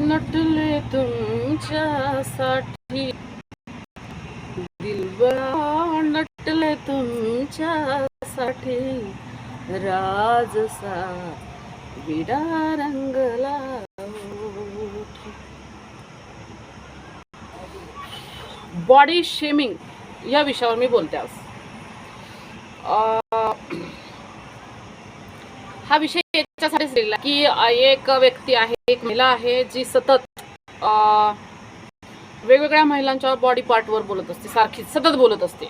नटले तुमच्यासाठी. दिलबा नटले तुमच्यासाठी. राजसा विडा रंगला बॉडी शेमिंग या विषयावर मी बोलते आज. हा विषय याच्यासाठीच लिहिला की एक व्यक्ती आहे एक महिला आहे जी सतत वेगवेगळ्या महिलांच्या बॉडी पार्टवर बोलत असते सारखी सतत बोलत असते.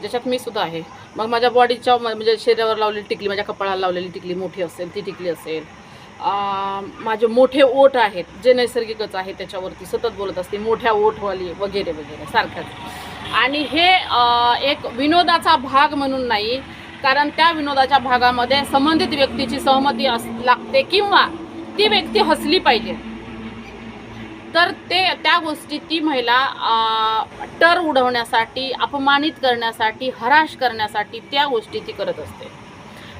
ज्याच्यात मी सुद्धा आहे. मग माझ्या बॉडीच्या म्हणजे शरीरावर लावलेली टिकली माझ्या कपाळाला लावलेली टिकली मोठी असेल ती टिकली असेल. माझे मोठे ओठ आहेत जे नैसर्गिकच आहे त्याच्यावरती सतत बोलत असते मोठ्या ओठवाली वगैरे वगैरे सारखंच. आणि हे एक विनोदाचा भाग म्हणून नाही कारण त्या विनोदाच्या भागामध्ये संबंधित व्यक्तीची सहमती अस लागते किंवा ती व्यक्ती हसली पाहिजे. तर ते त्या गोष्टी ती महिला टर उडवण्यासाठी अपमानित करण्यासाठी हराश करण्यासाठी त्या गोष्टी ती करत असते.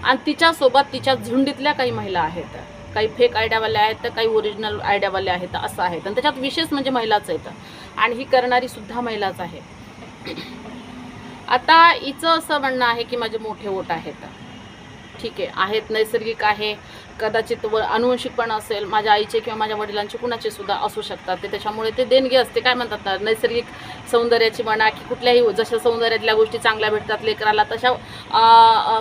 आणि तिच्यासोबत तिच्या झुंडीतल्या काही महिला आहेत. काही फेक आयडियावाल्या आहेत तर काही ओरिजिनल आयडियावाल्या आहेत असं आहेत आणि त्याच्यात विशेष म्हणजे महिलाच आहेत आणि ही करणारी सुद्धा महिलाच आहे. आता हिचं असं म्हणणं आहे की माझे मोठे ओट आहेत. ठीक आहे आहेत नैसर्गिक आहे कदाचित व अनुवंशिक पण असेल माझ्या आईचे किंवा माझ्या वडिलांचे कुणाचे सुद्धा असू शकतात. ते त्याच्यामुळे ते देणगी असते काय म्हणतात ना नैसर्गिक सौंदर्याची म्हणा की कुठल्याही जशा सौंदर्यातल्या गोष्टी चांगल्या भेटतात लेकराला तशा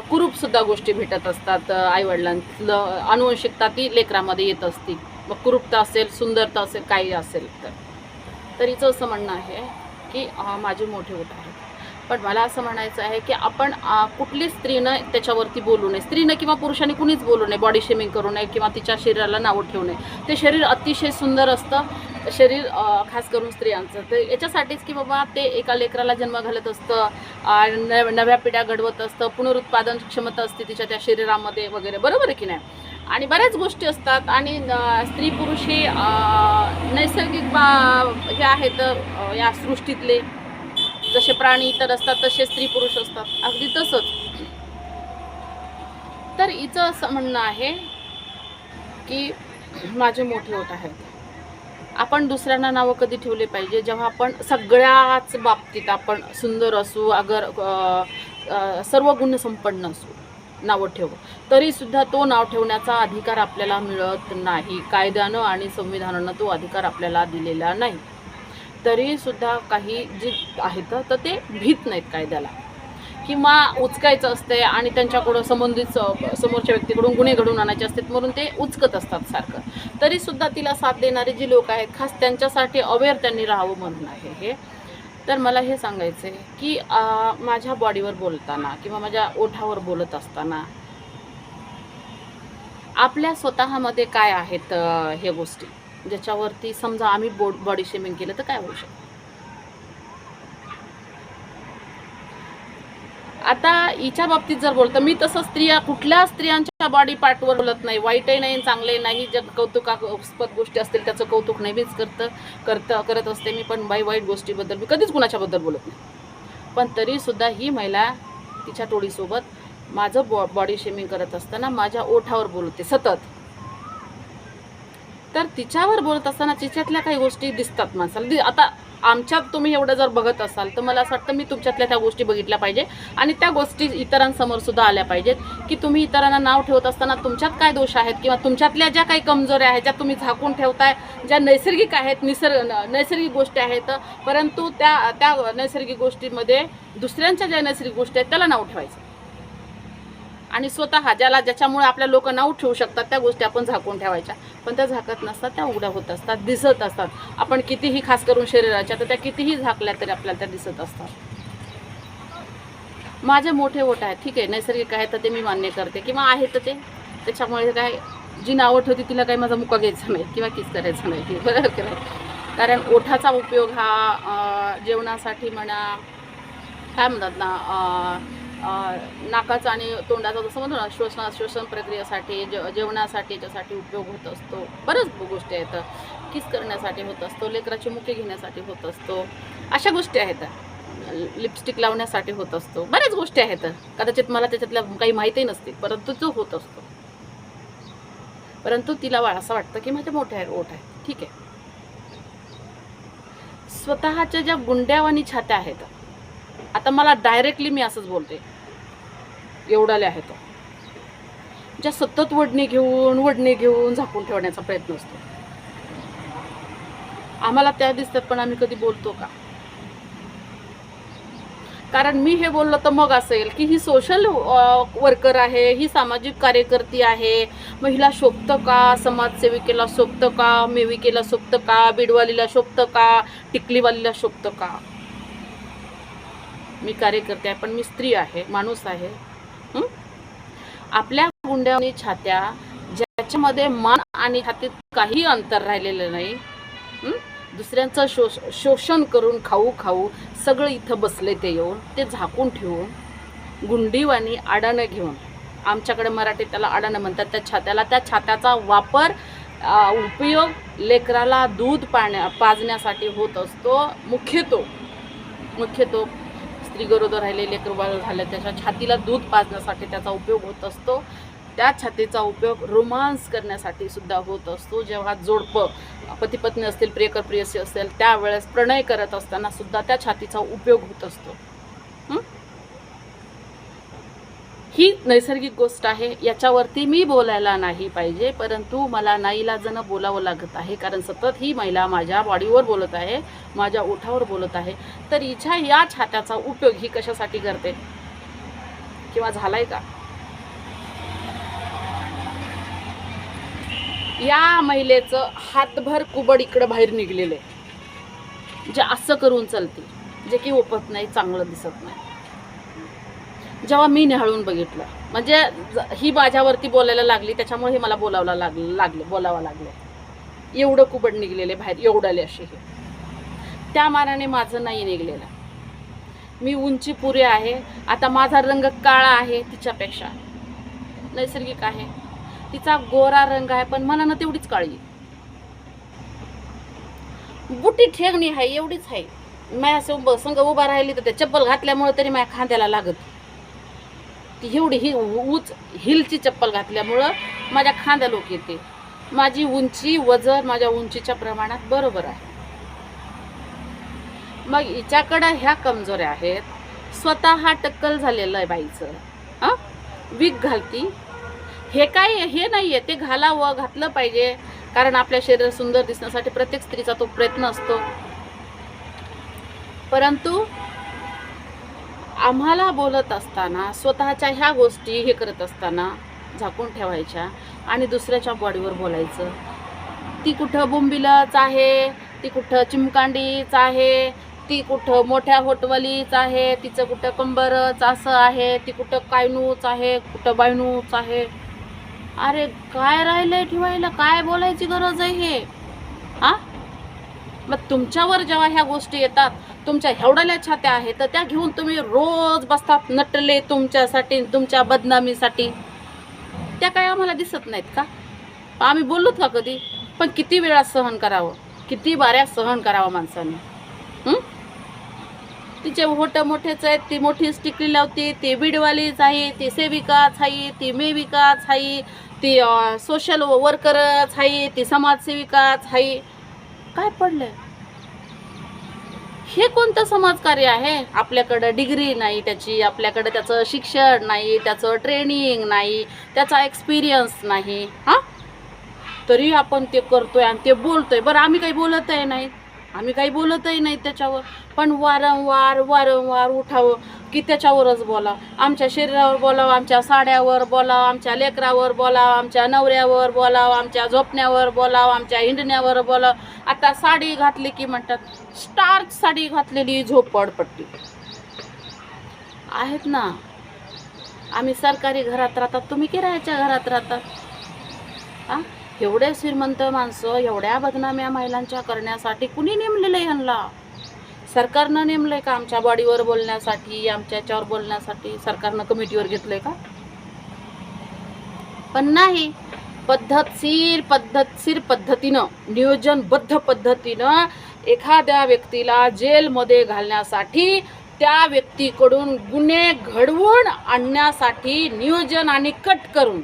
कुरूपसुद्धा गोष्टी भेटत असतात आईवडिलांतलं. अनुवंशिकता ती लेकरामध्ये येत असती. मग कुरूपता असेल सुंदरता असेल काही असेल तर. तर हिचं असं म्हणणं आहे की माझे मोठे होत आहे पण मला असं म्हणायचं आहे की आपण कुठली स्त्रीनं त्याच्यावरती बोलू नये. स्त्रीनं किंवा पुरुषांनी कुणीच बोलू नये बॉडी शेमिंग करू नये किंवा तिच्या शरीराला नावं ठेवू नये. ते शरीर अतिशय सुंदर असतं. शरीर खास करून स्त्रियांचं. तर याच्यासाठीच की बाबा ते एका लेकराला जन्म घालत असतं नव नव्या पिढ्या घडवत असतं पुनरुत्पादन क्षमता असते तिच्या त्या शरीरामध्ये वगैरे. बरोबर आहे की नाही? आणि बऱ्याच गोष्टी असतात आणि स्त्री पुरुष हे नैसर्गिक बा हे आहेत या सृष्टीतले जसे प्राणी इतर असतात तसे स्त्री पुरुष असतात. अगदी तसंच. तर हिचं असं म्हणणं आहे की माझे मोठे होत आहेत. आपण दुसऱ्यांना नावं कधी ठेवले पाहिजे? जेव्हा आपण सगळ्याच बाबतीत आपण सुंदर असू अगर सर्व गुणसंपन्न असू नावं ठेवू तरीसुद्धा तो नाव ठेवण्याचा अधिकार आपल्याला मिळत नाही. कायद्यानं आणि संविधानानं तो अधिकार आपल्याला दिलेला नाही. तरीसुद्धा काही जी आहेत तर ते भीत नाहीत कायद्याला. किंवा उचकायचं असते आणि त्यांच्याकडं संबंधित समोरच्या व्यक्तीकडून गुन्हे घडून आणायचे असतात म्हणून ते उचकत असतात सारखं. तरीसुद्धा तिला साथ देणारे जी लोक आहेत खास त्यांच्यासाठी अवेअर त्यांनी राहावं म्हणून आहे हे. तर मला हे सांगायचं आहे की माझ्या बॉडीवर बोलताना किंवा माझ्या ओठावर बोलत असताना आपल्या स्वतःमध्ये काय आहेत हे गोष्टी? ज्याच्यावरती समजा आम्ही बॉड बॉडी शेमिंग केलं तर काय होऊ शकतं? आता हिच्या बाबतीत जर बोलतं मी तसं स्त्रिया कुठल्या स्त्रियांच्या बॉडी पार्टवर बोलत नाही. वाईटही नाही चांगले नाही ज्या कौतुकास्पद गोष्टी असतील त्याचं कौतुक नेहमीच करतं करतं करत असते मी पण बाई वाईट गोष्टीबद्दल मी कधीच कुणाच्याबद्दल बोलत नाही. पण तरीसुद्धा ही महिला तिच्या टोळीसोबत माझं बॉ बॉडी शेमिंग करत असताना माझ्या ओठावर बोलते सतत. तर तिच्यावर बोलत असताना तिच्यातल्या काही गोष्टी दिसतात माणसाला. दि- आता आमच्यात तुम्ही एवढं जर बघत असाल तर मला असं वाटतं मी तुमच्यातल्या त्या गोष्टी बघितल्या पाहिजे. आणि त्या गोष्टी इतरांसमोर सुद्धा आल्या पाहिजेत की तुम्ही इतरांना नाव ठेवत असताना तुमच्यात काय दोष आहेत? किंवा तुमच्यातल्या ज्या काही कमजोऱ्या आहेत ज्या तुम्ही झाकून ठेवताय ज्या नैसर्गिक आहेत निसर्ग नैसर्गिक गोष्टी आहेत परंतु त्या त्या नैसर्गिक गोष्टीमध्ये दुसऱ्यांच्या ज्या नैसर्गिक गोष्टी आहेत त्याला नाव ठेवायचं. आणि स्वतः ज्याला ज्याच्यामुळे आपल्या लोक नाव ठेवू शकतात त्या गोष्टी आपण झाकून ठेवायच्या. पण त्या झाकत नसतात त्या उघड्या होत असतात दिसत असतात. आपण कितीही खास करून शरीराच्या तर त्या कितीही झाकल्या तरी आपल्याला त्या दिसत असतात. माझे मोठे ओठ आहेत ठीक आहे नैसर्गिक आहे तर ते मी मान्य करते किंवा आहे तर ते. त्याच्यामुळे काय जी नावट होती तिला काही माझा मुका घ्यायचा नाही किंवा किस करायचं नाही बरोबर की नाही. कारण ओठाचा उपयोग हा जेवणासाठी म्हणा काय म्हणतात ना नाकाचा आणि तोंडाचा जसं म्हणतो ना श्वसन श्वसन प्रक्रियेसाठी जे जेवणासाठी याच्यासाठी उपयोग होत असतो. बऱ्याच गोष्टी आहेत. किस करण्यासाठी होत असतो लेकराची मुके घेण्यासाठी होत असतो. अशा गोष्टी आहेत. लिपस्टिक लावण्यासाठी होत असतो. बऱ्याच गोष्टी आहेत. कदाचित मला त्याच्यातल्या काही माहिती नसते परंतु तो होत असतो. परंतु तिला असं वाटतं की माझ्या मोठ्या ओठ आहे ठीक आहे. स्वतःच्या ज्या गुंड्यावानी छात्या आहेत आता मला डायरेक्टली मी असंच बोलते. एवढाले आहेत ज्या सतत वडणी घेऊन वडणी घेऊन झाकून ठेवण्याचा प्रयत्न असतो. आम्हाला त्या दिसतात पण आम्ही कधी बोलतो का? कारण मी हे बोललं तर मग असेल की ही सोशल वर्कर आहे ही सामाजिक कार्यकर्ती आहे मग हिला शोभतं का? समाजसेविकेला शोभतं का? मेविकेला शोभतं का? बिडवालीला शोभतं का? टिकलीवालीला शोभतं का? मी कार्यकर्ते आहे पण मी स्त्री आहे माणूस आहे. आपल्या गुंड्यानी छात्या ज्याच्यामध्ये मान आणि छातीत काही अंतर राहिलेलं नाही दुसऱ्यांचं शोष शोषण करून खाऊ खाऊ सगळं इथं बसले ते येऊन ते झाकून ठेवून गुंडीवाणी आडाणं घेऊन. आमच्याकडे मराठीत त्याला आडाणं म्हणतात त्या छात्याला त्या छात्याचा वापर उपयोग लेकराला दूध पाण्या पाजण्यासाठी होत असतो मुख्यतो मुख्यतो स्त्री गरोदर राहिले लेकरबाळ झाले त्याच्या छातीला दूध पाजण्यासाठी त्याचा उपयोग होत असतो. त्या छातीचा उपयोग रोमांस करण्यासाठी सुद्धा होत असतो. जेव्हा जोडपं पती पत्नी असतील प्रियकर प्रियसी असेल त्यावेळेस प्रणय करत असताना सुद्धा त्या छातीचा उपयोग होत असतो हं? ही नैसर्गिक गोष्ट आहे याच्यावरती मी बोलायला नाही पाहिजे परंतु मला नाईलाजनं बोलावं लागत आहे कारण सतत ही महिला माझ्या बॉडीवर बोलत आहे माझ्या ओठावर बोलत आहे. तर हिच्या या छात्याचा उपयोग ही कशासाठी करते? किंवा झालाय का? या महिलेचं हातभर कुबड इकडं बाहेर निघलेलं आहे. जे असं करून चालते जे की ओपत नाही चांगलं दिसत नाही. जेव्हा मी निहाळून बघितलं म्हणजे ज- ही माझ्यावरती बोलायला लागली त्याच्यामुळे हे मला बोलावला लागलं लागलं बोलावं लागलं. एवढं कुबड निघलेले बाहेर एवढाले असे हे. त्या मानाने माझं नाही निघलेलं. मी उंची पुरे आहे आता माझा रंग काळा आहे तिच्यापेक्षा. नैसर्गिक आहे. तिचा गोरा रंग आहे पण मनानं तेवढीच काळी. बुटी ठेगणी आहे एवढीच आहे. माझ्या असं संग उभा राहिली तर त्या चप्पल घातल्यामुळे तरी माझ्या खांद्याला लागत. ती एवढी ही उच हिलची चप्पल घातल्यामुळं माझ्या खांद्या लोक येते. माझी उंची वजन माझ्या उंचीच्या प्रमाणात बरोबर आहे. मग हिच्याकडं ह्या कमजोऱ्या आहेत. स्वतः टक्कल झालेलं आहे बाईचं. हां? वीक घालती. हे काय हे नाही आहे ते घालावं घातलं पाहिजे. कारण आपल्या शरीर सुंदर दिसण्यासाठी प्रत्येक स्त्रीचा तो प्रयत्न असतो. परंतु आम्हाला बोलत असताना स्वतःच्या ह्या गोष्टी हे करत असताना झाकून ठेवायच्या आणि दुसऱ्याच्या बॉडीवर बोलायचं. ती कुठं बोंबिलच आहे ती कुठं चिमकांडीच आहे ती कुठं मोठ्या होटवलीच आहे तिचं कुठं कंबरच असं आहे ती कुठं कायनूच आहे कुठं बायनूच आहे. अरे काय राहिलंय ठेवायला? काय बोलायची गरज आहे? हे हा? मग तुमच्यावर जेव्हा ह्या गोष्टी येतात तुमच्या हेवढ्याल्या छात्या आहेत तर त्या घेऊन तुम्ही रोज बसतात नटले तुमच्यासाठी तुमच्या बदनामीसाठी. त्या काय आम्हाला दिसत नाहीत का? आम्ही बोललोत का कधी? पण किती वेळा सहन करावं? किती बाऱ्या सहन करावं माणसाने? तिचे होट मोठेच आहेत ती मोठी स्टिकली लावते ती बीडवालीच आहे ती सेविकाच आहे ती मेविकाच आहे ती सोशल वर्करच आहे ती समाजसेविकाच आहे. काय पडलं हे कोणतं समाजकार्य आहे? आपल्याकडं डिग्री नाही त्याची आपल्याकडं त्याचं शिक्षण नाही त्याचं ट्रेनिंग नाही त्याचा एक्सपिरियन्स नाही. हां? तरी आपण ते करतोय आणि ते बोलतोय. बरं आम्ही काही बोलतही नाही. आम्ही काही बोलतही नाही त्याच्यावर. पण वारंवार वारंवार उठावं की त्याच्यावरच बोला. आमच्या शरीरावर बोलावं आमच्या साड्यावर बोलावं आमच्या लेकरावर बोलावं आमच्या नवऱ्यावर बोलावं आमच्या झोपण्यावर बोलावं आमच्या हिंडण्यावर बोलावं आता साडी घातली की म्हणतात स्टार्च साडी घातलेली झोपडपट्टी आहेत ना? आम्ही सरकारी घरात राहतात तुम्ही किरायाच्या घरात राहतात. हां एवढे श्रीमंत माणसं एवढ्या बदनाम्या महिलांच्या करण्यासाठी कुणी नेमलेलं आहे ह्यांना सरकारनं नेमलंय का आमच्या बॉडीवर बोलण्यासाठी आमच्या याच्यावर बोलण्यासाठी? सरकारनं कमिटीवर घेतलंय का? पण नाही. पद्धतशीर पद्धतशीर पद्धतीनं नियोजनबद्ध पद्धतीनं एखाद्या व्यक्तीला जेलमध्ये घालण्यासाठी त्या व्यक्तीकडून गुन्हे घडवून आणण्यासाठी नियोजन आणि कट करून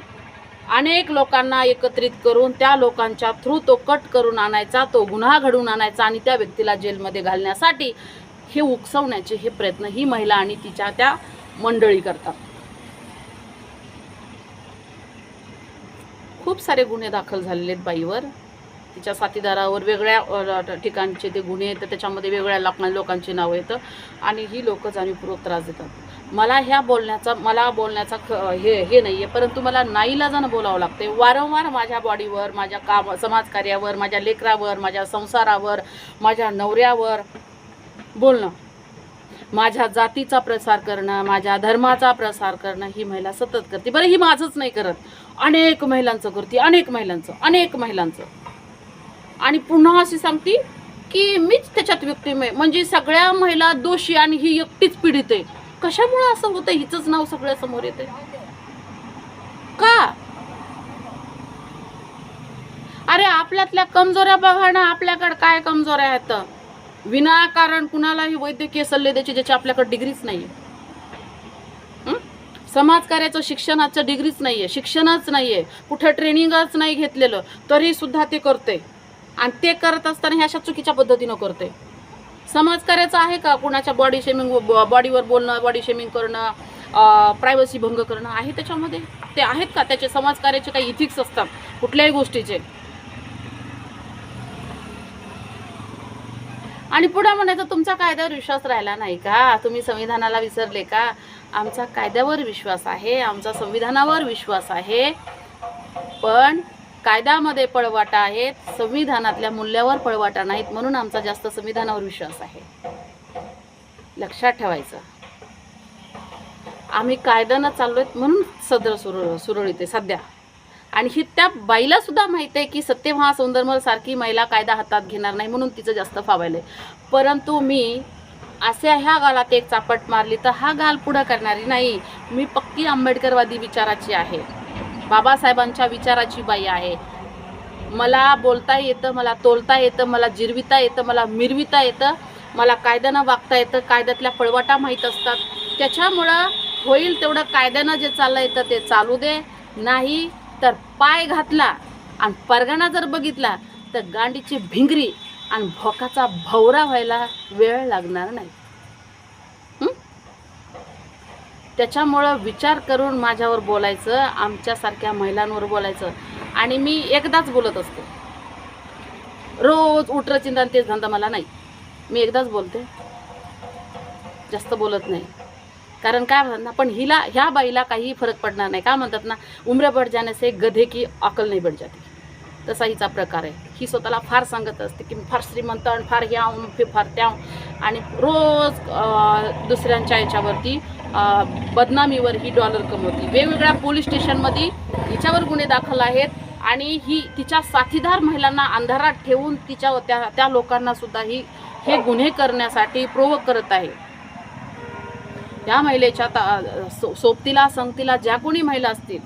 अनेक लोकांना एकत्रित करून त्या लोकांच्या थ्रू तो कट करून आणायचा तो गुन्हा घडवून आणायचा आणि त्या व्यक्तीला जेलमध्ये घालण्यासाठी हे उकसवण्याचे हे प्रयत्न ही महिला आणि तिच्या त्या मंडळी करतात. खूप सारे गुन्हे दाखल झालेले आहेत बाईवर. तिच्या साथीदारावर वेगळ्या ठिकाणचे ते गुन्हे आहेत तर त्याच्यामध्ये वेगळ्या लोकां लोकांची नावं येतं आणि ही लोक जाणीवपूर्वक त्रास देतात. मला ह्या बोलण्याचा मला बोलण्याचा ख हे हे नाही आहे परंतु मला नाईलाजानं बोलावं लागते वारंवार माझ्या बॉडीवर माझ्या काम समाजकार्यावर माझ्या लेकरावर माझ्या संसारावर माझ्या नवऱ्यावर बोलणं. माझ्या जातीचा प्रसार करणं माझ्या धर्माचा प्रसार करणं ही महिला सतत करते. बरं ही माझंच नाही करत. अनेक महिलांचं करते अनेक महिलांचं अनेक महिलांचं. आणि पुन्हा अशी सांगते की मीच त्याच्यात व्यक्तिमय म्हणजे सगळ्या महिला दोषी आणि ही एकटीच पीडित आहे. कशामुळे असं होतं? हिचंच नाव सगळ्या समोर येते का? अरे आपल्यातल्या कमजोऱ्या बघा ना आपल्याकडे काय कमजोऱ्या आहेत? विनाकारण कुणालाही वैद्यकीय सल्ले द्यायचे ज्याची आपल्याकडे डिग्रीच नाही समाजकार्याचं शिक्षणाचं डिग्रीच नाही आहे शिक्षणच नाही आहे कुठं ट्रेनिंगच नाही घेतलेलं तरी सुद्धा ते करते आणि ते करत असताना ह्या अशा चुकीच्या पद्धतीनं करते समाजकार्याचं आहे का? कुणाच्या बॉडी शेमिंग बॉडीवर बोलणं बॉडी शेमिंग करणं प्रायव्हसी भंग करणं आहे त्याच्यामध्ये? ते आहेत का? त्याचे समाजकार्याचे काही इथिक्स असतात? कुठल्याही गोष्टीचे? आणि पुढे म्हणायचं तुमचा कायद्यावर विश्वास राहिला नाही का? तुम्ही संविधानाला विसरले का? आमचा कायद्यावर विश्वास आहे आमचा संविधानावर विश्वास आहे. पण कायद्यामध्ये पळवाटा आहेत संविधानातल्या मूल्यावर पळवाटा नाहीत म्हणून आमचा जास्त संविधानावर विश्वास आहे. लक्षात ठेवायचं. आम्ही कायद्यानं चाललोय म्हणून सदर सुरळ सुरळीत आहे सध्या. आणि ही त्या बाईला सुद्धा माहिती आहे की सत्यमहा सौंदर्मल सारखी महिला कायदा हातात घेणार नाही म्हणून तिचं जास्त फावायलंय परंतु मी अशा ह्या गालात एक चापट मारली तर हा गाल पुढं करणारी नाही. मी पक्की आंबेडकरवादी विचाराची आहे. बाबासाहेबांच्या विचाराची बाई आहे. मला बोलता येतं मला तोलता येतं मला जिरविता येतं मला मिरविता येतं मला कायद्यानं वागता येतं कायद्यातल्या पळवाटा माहीत असतात. त्याच्यामुळं होईल तेवढं कायद्यानं जे चाललं येतं ते चालू दे. नाही तर पाय घातला आणि परगणा जर बघितला तर गांडीची भिंगरी आणि भोकाचा भवरा व्हायला वेळ लागणार नाही हं? त्याच्यामुळं विचार करून माझ्यावर बोलायचं आमच्यासारख्या महिलांवर बोलायचं. आणि मी एकदाच बोलत असते. रोज उठर चिंतन तेच धंदा मला नाही. मी एकदाच बोलते. जास्त बोलत नाही. कारण काय म्हणतात ना पण हिला ह्या बाईला काही फरक पडणार नाही. काय म्हणतात ना उमरे बढ़ जाण्याचे गधे की अकल नाही बढ़ जाते. तसा हिचा प्रकार आहे. ही स्वतःला फार सांगत असते की मी फार श्रीमंत आणि फार ह्या फार त्या. आणि रोज दुसऱ्यांच्या याच्यावरती बदनामीवर ही डॉलर कमवती. वेगवेगळ्या पोलीस स्टेशनमध्ये हिच्यावर गुन्हे दाखल आहेत आणि ही तिच्या साथीदार महिलांना अंधारात ठेवून तिच्या त्या त्या लोकांना सुद्धा ही हे गुन्हे करण्यासाठी प्रोवोक करत आहे. या महिलेच्या ता- सो- सोबतीला संगतीला ज्या कोणी महिला असतील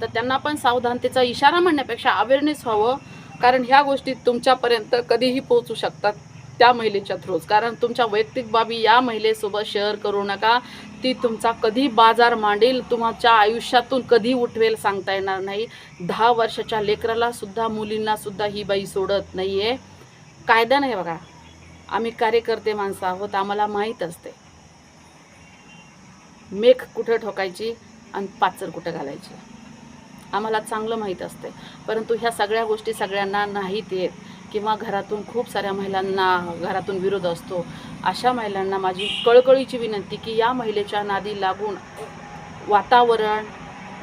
तर त्यांना पण सावधानतेचा इशारा म्हणण्यापेक्षा अवेअरनेस व्हावं कारण ह्या गोष्टी तुमच्यापर्यंत कधीही पोहोचू शकतात. त्या महिलेच्या थ्रूच कारण तुमच्या वैयक्तिक बाबी या महिलेसोबत शेअर करू नका. ती तुमचा कधी बाजार मांडेल तुमच्या आयुष्यातून कधी उठवेल सांगता येणार नाही. दहा वर्षाच्या लेकराला सुद्धा मुलींना सुद्धा ही बाई सोडत नाही आहे कायदा नाही बघा. आम्ही कार्यकर्ते माणसं आहोत आम्हाला माहीत असते. मेख कुठं ठोकायची आणि पाचर कुठं घालायची? आम्हाला चांगलं माहीत असते. परंतु ह्या सगळ्या गोष्टी सगळ्यांना नाहीत येत. किंवा घरातून खूप साऱ्या महिलांना घरातून विरोध असतो अशा महिलांना माझी कळकळीची विनंती की या महिलेच्या नादी लागून वातावरण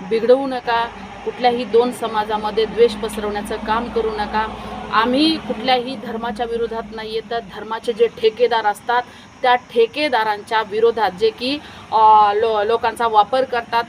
बिघडवू नका कुठल्याही दोन समाजामध्ये द्वेष पसरवण्याचं काम करू नका. आम्ही कुठल्याही धर्माच्या विरोधात नाही आहे तर धर्माचे जे ठेकेदार असतात त्या ठेकेदारांच्या विरोधात जे की लो लोकांचा वापर करतात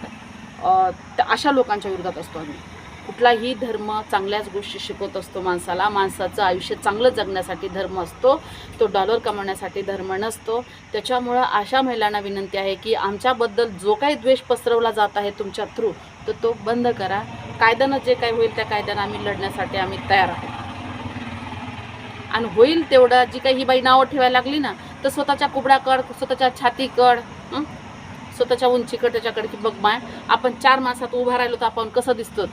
त्या- अशा लोकांच्या विरोधात असतो आम्ही. कुठलाही धर्म चांगल्याच गोष्टी शिकवत असतो माणसाला. माणसाचं आयुष्य चांगलं जगण्यासाठी धर्म असतो. तो डॉलर कमवण्यासाठी धर्म नसतो. त्याच्यामुळं अशा महिलांना विनंती आहे की आमच्याबद्दल जो काही द्वेष पसरवला जात आहे तुमच्या थ्रू तर तो बंद करा. कायद्यानं जे काही होईल त्या कायद्यानं आम्ही लढण्यासाठी आम्ही तयार आहोत. आणि होईल तेवढं. जी काही ही बाई नावं ठेवायला लागली ना तर स्वतःच्या कुबडाकड स्वतःच्या छातीकड स्वतःच्या उंचीकड त्याच्याकडे की बघ माय आपण चार माणसात उभा राहिलो तर आपण कसं दिसतो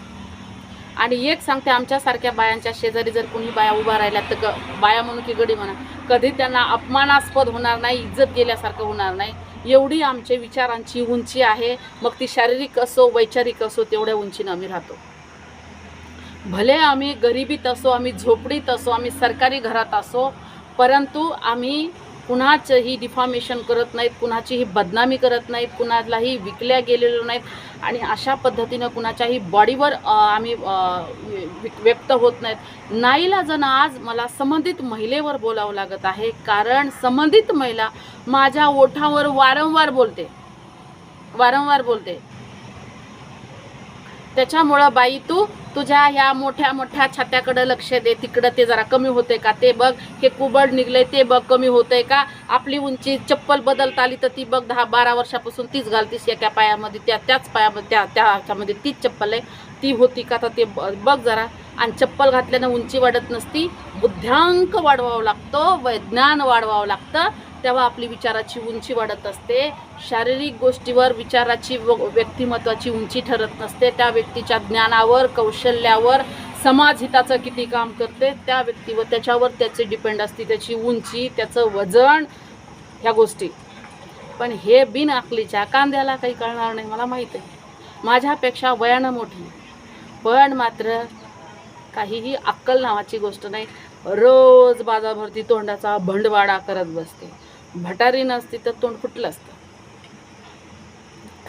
आणि एक सांगते आमच्यासारख्या बायांच्या शेजारी जर कुणी बाया उभा राहिल्या तर ग बाया म्हणून की गडी म्हणा. कधी त्यांना अपमानास्पद होणार नाही इज्जत गेल्यासारखं होणार नाही. एवढी आमच्या विचारांची उंची आहे. मग ती शारीरिक असो वैचारिक असो तेवढ्या उंचीनं आम्ही राहतो. भले आम्ही गरिबीत असो आम्ही झोपडीत असो आम्ही सरकारी घरात असो परंतु आम्ही कुणाचंही डिफॉर्मेशन करत नाहीत कुणाचीही बदनामी करत नाहीत कुणालाही विकल्या गेलेलो नाहीत आणि अशा पद्धतीनं कुणाच्याही बॉडीवर आम्ही व्य- व्यक्त होत नाहीत. नाईलाजानं आज मला संबंधित महिलेवर बोलावं लागत आहे कारण संबंधित महिला माझ्या ओठावर वारंवार बोलते. वारंवार बोलते. त्याच्यामुळं बाई तू तुझ्या ह्या मोठ्या मोठ्या छात्याकडं लक्ष दे तिकडं ते जरा कमी होते का? ते बघ हे कुबड निघलंय ते बघ कमी होतंय का? आपली उंची चप्पल बदलता आली तर ती बघ दहा बारा वर्षापासून तीच घालतीस एका पायामध्ये त्या त्याच पायामध्ये त्या त्या ह्याच्यामध्ये तीच चप्पल आहे. ती होती का तर ते ब- बघ जरा. आणि चप्पल घातल्यानं उंची वाढत नसती बुद्ध्यांक वाढवावं लागतो वैज्ञान वाढवावं लागतं. तेव्हा आपली विचाराची उंची वाढत असते. शारीरिक गोष्टीवर विचाराची व व्यक्तिमत्वाची उंची ठरत नसते. त्या व्यक्तीच्या ज्ञानावर कौशल्यावर समाजहिताचं किती काम करते त्या व्यक्तीवर त्याच्यावर त्याचे डिपेंड असते. त्याची उंची त्याचं वजन ह्या गोष्टी. पण हे बिनआकलीच्या कांद्याला काही कळणार नाही मला माहीत आहे. माझ्यापेक्षा वयानं मोठी. पण मात्र काहीही अक्कल नावाची गोष्ट नाही. रोज बाजारभरती तोंडाचा भंडवाडा करत बसते. भटारी नसती तर तोंड फुटलं असतं.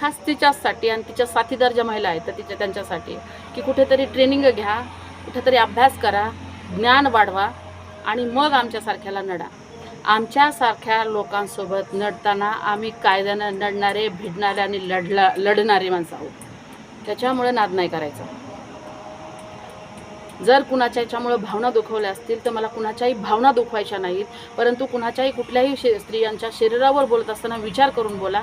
खास तिच्याचसाठी आणि तिच्या साथीदार ज्या महिला आहेत तर तिच्या त्यांच्यासाठी की कुठेतरी ट्रेनिंग घ्या कुठेतरी अभ्यास करा ज्ञान वाढवा आणि मग आमच्यासारख्याला नडा. आमच्यासारख्या लोकांसोबत नडताना आम्ही कायद्यानं नडणारे भिडणारे आणि लढला लढणारे माणसं आहोत. त्याच्यामुळे नाद नाही करायचा. जर कुणाच्या याच्यामुळं भावना दुखवल्या असतील तर मला कुणाच्याही भावना दुखवायच्या नाहीत. परंतु कुणाच्याही कुठल्याही शे स्त्रियांच्या शरीरावर बोलत असताना विचार करून बोला.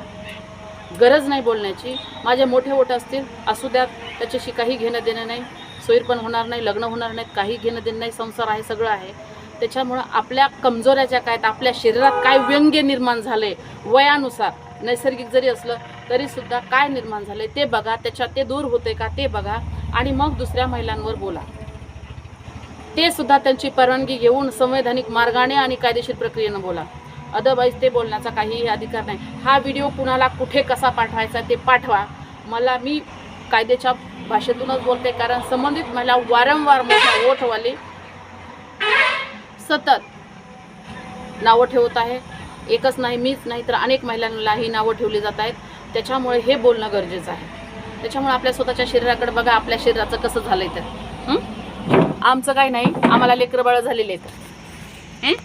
गरज नाही बोलण्याची. माझे मोठे ओठ असतील असू द्यात. त्याच्याशी काही घेणं देणं नाही. सोयीर पण होणार नाही लग्न होणार नाहीत. काही घेणं देणं नाही. संसार आहे सगळं आहे. त्याच्यामुळं आपल्या कमजोऱ्याच्या काय तर आपल्या शरीरात काय व्यंग्य निर्माण झाले वयानुसार. नैसर्गिक जरी असलं तरीसुद्धा काय निर्माण झाले ते बघा. त्याच्यात ते दूर होते का? ते बघा. आणि मग दुसऱ्या महिलांवर बोला. ते सुद्धा त्यांची परवानगी घेऊन संवैधानिक मार्गाने आणि कायदेशीर प्रक्रियेनं बोला. अदरवाईज ते बोलण्याचा काहीही अधिकार नाही. हा व्हिडिओ कुणाला कुठे कसा पाठवायचा ते पाठवा. मला मी कायद्याच्या भाषेतूनच बोलते कारण संबंधित महिला वारंवार मोठा ओठवाली. सतत नावं ठेवत आहे. एकच नाही मीच नाही तर अनेक महिलांनाही नावं ठेवली जात आहेत. त्याच्यामुळे हे बोलणं गरजेचं आहे. त्याच्यामुळे आपल्या स्वतःच्या शरीराकडे बघा आपल्या शरीराचं कसं झालं आहे तर आमचं काही नाही. आम्हाला लेकरं बाळ झालेले आहेत.